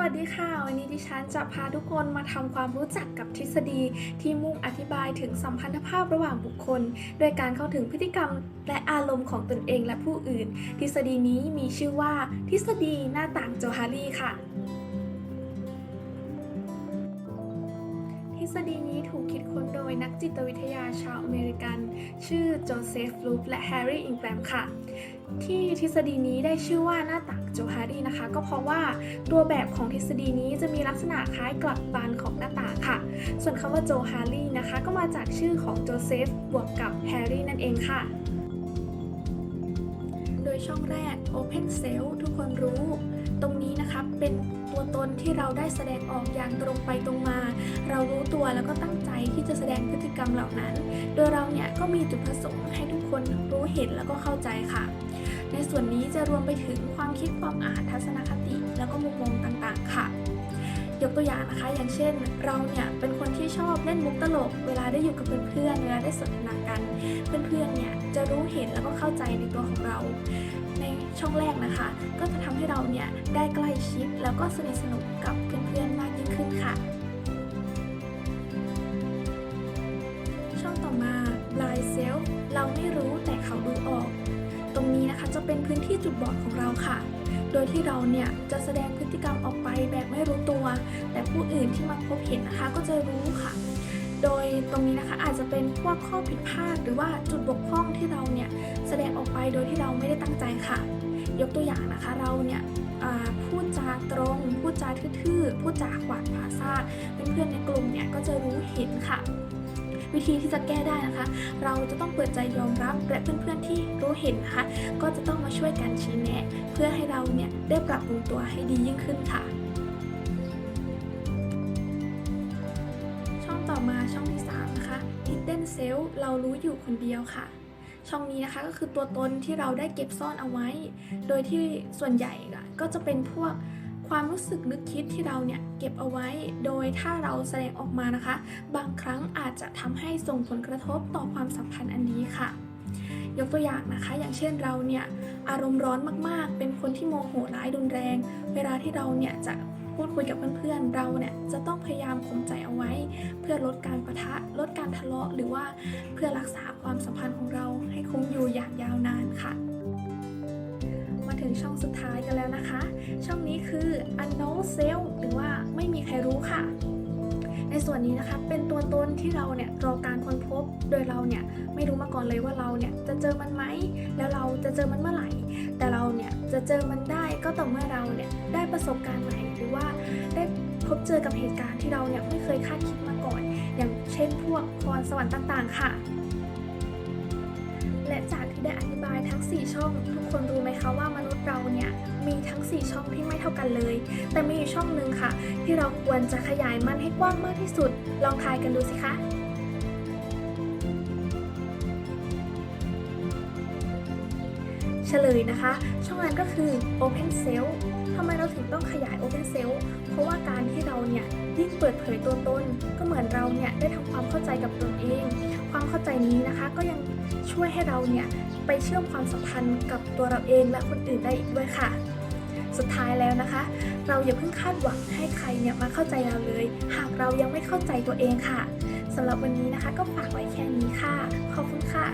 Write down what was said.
วัสดีค่ะ วันนี้ดิฉันจะพาทุกคนมาทำความรู้จักกับทฤษฎีที่มุ่งอธิบายถึงสัมพันธภาพระหว่างบุคคล โดยการเข้าถึงพฤติกรรมและอารมณ์ของตนเองและผู้อื่น ทฤษฎีนี้มีชื่อว่า ทฤษฎีหน้าต่างโจฮารีค่ะ ทฤษฎีนี้ถูกคิดค้นโดยนักจิตวิทยาชาวอเมริกัน ชื่อโจเซฟลูปและแฮร์รี่อิงแกรมค่ะ ที่ทฤษฎีนี้ได้ชื่อว่าหน้าต่างโจฮารีนะคะ ก็เพราะว่าตัวแบบของทฤษฎีนี้จะมีลักษณะคล้ายกลับบานของหน้าต่างค่ะ ส่วนคำว่าโจฮารีนะคะ ก็มาจากชื่อของโจเซฟบวกกับแฮร์รี่นั่นเองค่ะโดยช่องแรก Open Cell ทุกคนรู้ ตรงนี้นะคะเป็น ตัวตนที่เราได้แสดงออกอย่างตรงไปตรงมา เรารู้ตัวแล้วก็ตั้งใจที่จะแสดงพฤติกรรมเหล่านั้น โดยเราเนี่ยก็มีจุดประสงค์ให้ทุกคนรู้เห็นแล้วก็เข้าใจค่ะ ในส่วนนี้จะรวมไปถึงความคิดความอ่านทัศนคติ แล้วก็มุมมองต่างๆ ค่ะ ยกตัวอย่างนะคะ อย่างเช่น เราเนี่ยเป็นคนที่ชอบเล่นมุกตลก เวลาได้อยู่กับเพื่อนๆเวลาได้สนทนากัน เพื่อนๆเนี่ยจะรู้เห็นแล้วก็เข้าใจในตัวของเรา ในช่องแรกนะคะ ก็จะทำให้เราเนี่ยได้ใกล้ชิดแล้วก็สนิทสนมกับเพื่อนๆมากยิ่งขึ้นค่ะ ช่องต่อมา blind self เราไม่รู้แต่เขาดูออก ตรงนี้นะคะจะเป็นพื้นที่จุดบอดของเราค่ะ โดยที่เราเนี่ยจะแสดงพฤติกรรมออกไปแบบไม่รู้ตัว แต่ผู้อื่นที่มาพบเห็นนะคะก็จะรู้ค่ะ โดยตรงนี้นะคะอาจจะเป็นพวกข้อผิดพลาดหรือว่าจุดบกพร่องที่เราเนี่ยแสดงออกไปโดยที่เราไม่ได้ตั้งใจค่ะ ยกตัวอย่างนะคะเราเนี่ยพูดจาตรง พูดจาทื่อๆ พูดจาขวานผ่าซาเพื่อนๆในกลุ่มเนี่ยก็จะรู้เห็นค่ะ วิธีที่จะแก้ได้นะคะ เราจะต้องเปิดใจยอมรับและเพื่อนๆที่รู้เห็นนะคะ ก็จะต้องมาช่วยกันชี้แนะ เพื่อให้เราเนี่ยได้ปรับปรุงตัวให้ดียิ่งขึ้นค่ะช่องต่อมาช่องที่ 3 นะคะ Hidden Self เรารู้อยู่คนเดียวค่ะ ช่องนี้นะคะก็คือตัวตนที่เราได้เก็บซ่อนเอาไว้ โดยที่ส่วนใหญ่ก็จะเป็นพวก ความรู้สึกนึกคิดที่เราเนี่ยเก็บเอาไว้ โดยถ้าเราแสดงออกมานะคะ บางครั้งอาจจะทำให้ส่งผลกระทบต่อความสัมพันธ์อันนี้ค่ะ ยกตัวอย่างนะคะ อย่างเช่นเราเนี่ยอารมณ์ร้อนมากๆ เป็นคนที่โมโหร้ายรุนแรง เวลาที่เราเนี่ยจะพูดคุยกับเพื่อนๆ เราเนี่ยจะต้องพยายามข่มใจเอาไว้ เพื่อลดการประทะ ลดการทะเลาะ หรือว่าเพื่อรักษาความสัมพันธ์ของเราให้คงอยู่อย่างยาวนานค่ะ มาถึงช่องสุดท้ายกันแล้วนะ คะช่องนี้คือ unknown self หรือว่าไม่มีใครรู้ค่ะ ในส่วนนี้นะคะเป็นตัวตนที่เราเนี่ยรอการค้นพบโดยเราเนี่ยไม่รู้มาก่อนเลยว่าเราเนี่ยจะเจอมันไหมแล้วเราจะเจอมันเมื่อไหร่ แต่เราเนี่ยจะเจอมันได้ก็ต่อเมื่อเราเนี่ยได้ประสบการณ์ใหม่หรือว่าได้พบเจอกับเหตุการณ์ที่เราเนี่ยไม่เคยคาดคิดมาก่อน อย่างเช่นพวกพรสวรรค์ต่างๆ ค่ะ และจากที่ได้อธิบายทั้ง 4 ช่อง ทุกคนรู้ไหมคะว่ามนุษย์เราเนี่ยมีทั้ง 4 ช่องที่ไม่เท่ากันเลย แต่มีอยู่ช่องหนึ่งค่ะ ที่เราควรจะขยายมันให้กว้างมากที่สุด ลองทายกันดูสิคะเฉลยนะคะ ช่องนั้นก็คือ Open Cell ทำไมเราถึงต้องขยาย Open Cell เพราะว่าการที่เราเนี่ยยิ่งเปิดเผยตัวตน ก็เหมือนเราเนี่ยได้ทำความเข้าใจกับตนเอง ความเข้าใจนี้นะคะก็ยังช่วยให้เราเนี่ยไปเชื่อมความสัมพันธ์กับตัวเราเองและคนอื่นได้อีกด้วยค่ะ สุดท้ายแล้วนะคะ เราอย่าเพิ่งคาดหวังให้ใครเนี่ยมาเข้าใจเราเลย หากเรายังไม่เข้าใจตัวเองค่ะสำหรับวันนี้นะคะก็ฝากไว้แค่นี้ค่ะ ขอบคุณค่ะ